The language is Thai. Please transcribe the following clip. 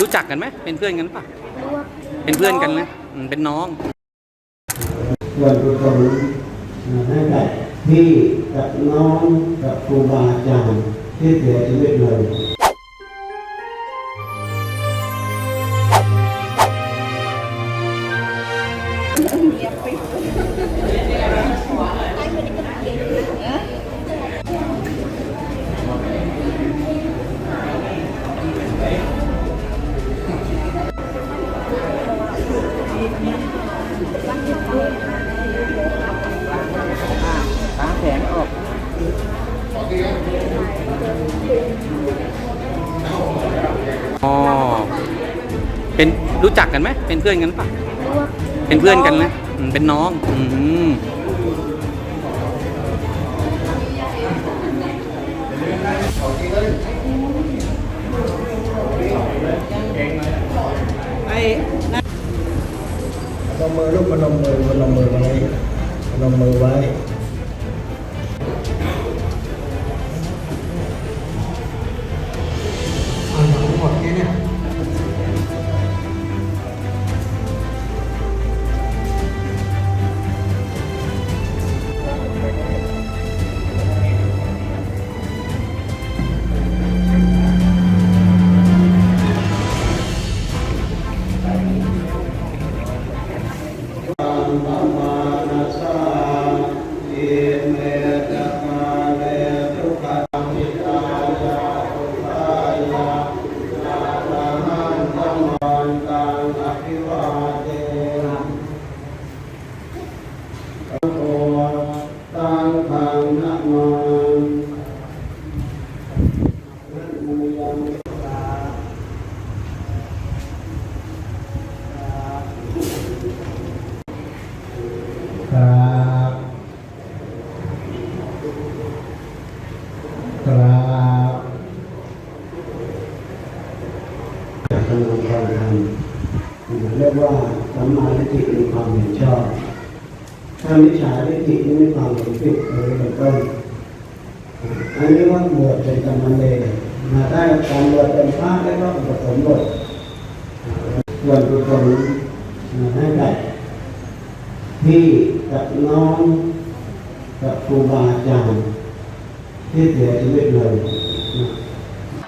รู้จักกันไหมเป็นเพื่อนกันปะรู้ว่าเป็นเพื่อนกันนะอืมเป็นน้องส่วนกุศลให้กับพี่กับน้องกับครูบาอาจารย์ที่เสียชีวิตเลย ตาแข็งออกอ๋อเป็นรู้จักกันไหมเป็นเพื่อนกันปะรู้ว่าเป็นเพื่อนกันนะอืมเป็นน้อง อืม มือลูกพนมมือพนมมือไว้พนมมือไว้ารทำงานการทำเรียกว่าสัมมาทิฏฐิมีความเห็นชอบ ถ้ามิจฉาทิฏฐินี่มีความเห็นผิดเลยเป็นต้นอันนี้ว่าบวชเป็นกรรมเลนะถ้การบวชเป็นพระแล้วก็อุปสมบทส่วนกุศลให้กับพี่กับน้องกับครูบาอาจารย์ที่เสียชีวิตเลย